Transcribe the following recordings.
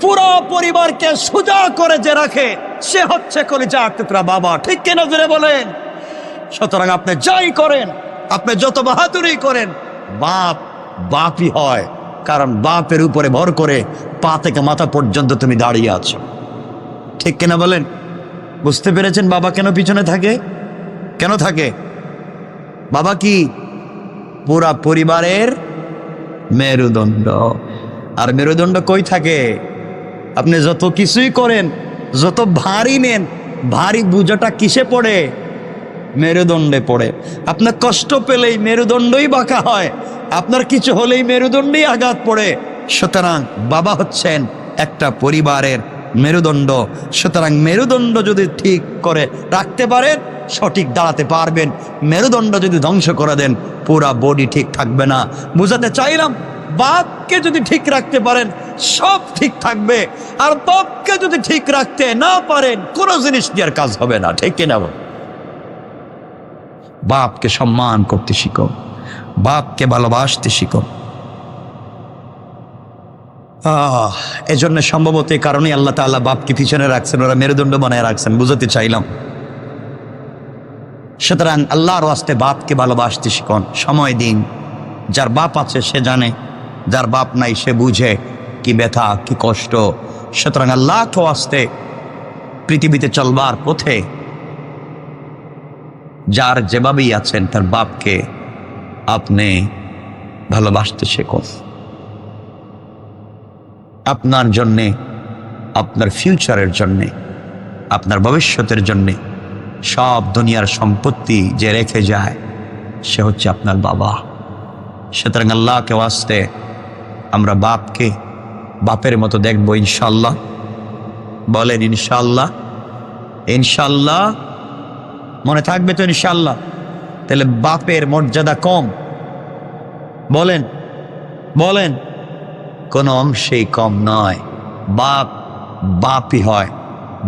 পুরো পরিবারকে সোজা করে যে রাখে, সে হচ্ছে কলিজা টুকরা বাবা। ঠিক কিনা জুড়ে বলেন? সুতরাং আপনি যাই করেন, আপনি যত বাহাদুরি করেন, বাপ বাপই হয়। কারণ বাপের উপরে ভর করে পা থেকে মাথা পর্যন্ত তুমি দাঁড়িয়ে আছো। ঠিক কিনা বলেন? বুঝতে পেরেছেন বাবা কেন পিছনে থাকে? কেন থাকে? বাবা কি পুরা পরিবারের মেরুদণ্ড? আর মেরুদণ্ড কই থাকে? আপনি যত কিছুই করেন, যত ভারী নেন, ভারী বুঝাটা কিসে পড়ে? মেরুদণ্ডে পড়ে। আপনার কষ্ট পেলেই মেরুদণ্ডই বাঁকা হয়। আপনার কিছু হলেই মেরুদণ্ডেই আঘাত পড়ে। সুতরাং বাবা হচ্ছেন একটা পরিবারের মেরুদণ্ড। সুতরাং মেরুদণ্ড যদি ঠিক করে রাখতে পারেন, সঠিক দাঁড়াতে পারবেন। মেরুদণ্ড যদি ধ্বংস করে দেন, পুরা বডি ঠিক থাকবে না। বুঝাতে চাইলাম, বাপকে যদি ঠিক রাখতে পারেন সব ঠিক থাকবে। আর বাপকে যদি ঠিক রাখতে না পারেন, কোনো জিনিস দিয়ে কাজ হবে না, ঠিক কিনা? বাপকে সম্মান করতে শিখো, বাপকে ভালোবাসতে শিখো। এজন্য সম্ভবত এই কারণে আল্লাহ তাআলা বাপকে পিছনে রাখছেন, ওরা মেরুদণ্ড বানায় রাখছেন, বুঝাতে চাইলাম। সুতরাং আল্লাহর ওয়াস্তে বাপকে ভালোবাসতে শিখুন। সময় দিন, যার বাপ আছে সে জানে, যার বাপ নাই সে বুঝে। কি ব্যথা, কি কষ্ট। সুতরাং আল্লাহকে ওয়াস্তে পৃথিবীতে চলবার পথে যার যেভাবেই আছেন, তার বাপকে আপনি ভালোবাসতে শেখুন। আপনার জন্যে, আপনার ফিউচারের জন্যে, আপনার ভবিষ্যতের জন্যে সব দুনিয়ার সম্পত্তি যে রেখে যায়, সে হচ্ছে আপনার বাবা। সুতরাং আল্লাহকে আসতে আমরা বাপকে বাপের মতো দেখব ইনশাল্লাহ। বলেন ইনশাল্লাহ। ইনশাল্লাহ। মনে থাকবে তো ইনশাল্লাহ। তাহলে বাপের মর্যাদা কম। বলেন বলেন। কোনো অংশেই কম নয়। বাপ বাপই হয়।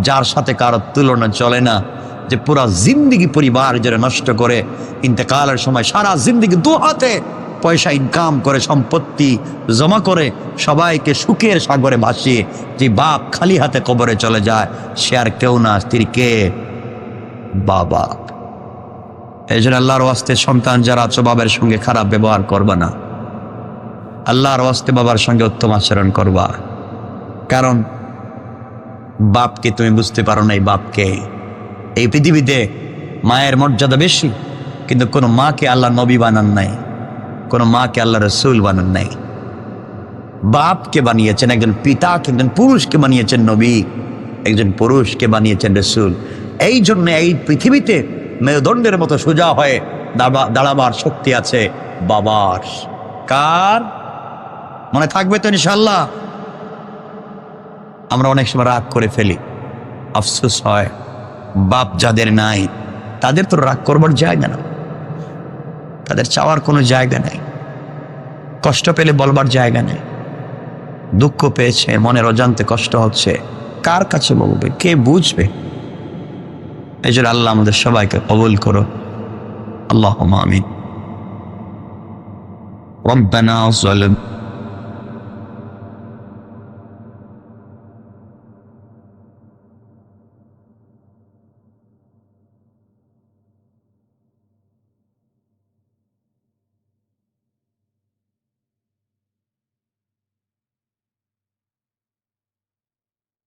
যার সাথে কারোর তুলনা চলে না। যে পুরা জিন্দিগি পরিবার যারা নষ্ট করে, ইন্তেকালের সময় সারা জিন্দিগি দু হাতে পয়সা ইনকাম করে, সম্পত্তি জমা করে সবাইকে সুখের সাগরে ভাসিয়ে যে বাপ খালি হাতে কবরে চলে যায়, সে আর কেউ না, স্ত্রী কে? বাবা। এই জন্য আল্লাহর ওয়াস্তে সন্তান যারা আছো, বাবার সঙ্গে খারাপ ব্যবহার করবা না। আল্লাহর ওয়াস্তে বাবার সঙ্গে উত্তম আচরণ করবা। কারণ বাপকে তুমি বুঝতে পারো না এই বাপকে। এই পৃথিবীতে মায়ের মর্যাদা বেশি, কিন্তু কোনো মাকে আল্লাহ নবী বানান নাই। কোনো মাকে আল্লাহ রসুল বানান নাই। বাপকে বানিয়েছেন একজন পিতাকে, একজন পুরুষকে বানিয়েছেন নবী, একজন পুরুষকে বানিয়েছেন রসুল। এই জন্য এই পৃথিবীতে মেরুদণ্ডের মতো সোজা হয়ে দাঁড়াবার শক্তি আছে বাবার। কার? মনে থাকবে তো ইনশাল্লাহ আমরা অনেক সময় রাগ করে ফেলি। আফসোস হয়, বাপ যাদের নাই, তাদের তো রাগ করবার যায় না। তাদের চাওয়ার কোনো জায়গা নেই কষ্ট পেলে বলবার জায়গা নেই দুঃখ পেয়েছে মনের অজান্তে কষ্ট হচ্ছে কার কাছে বলবে কে বুঝবে এই জন্য আল্লাহ আমাদের সবাইকে কবুল করো আল্লাহ আমিন ربنا ظلم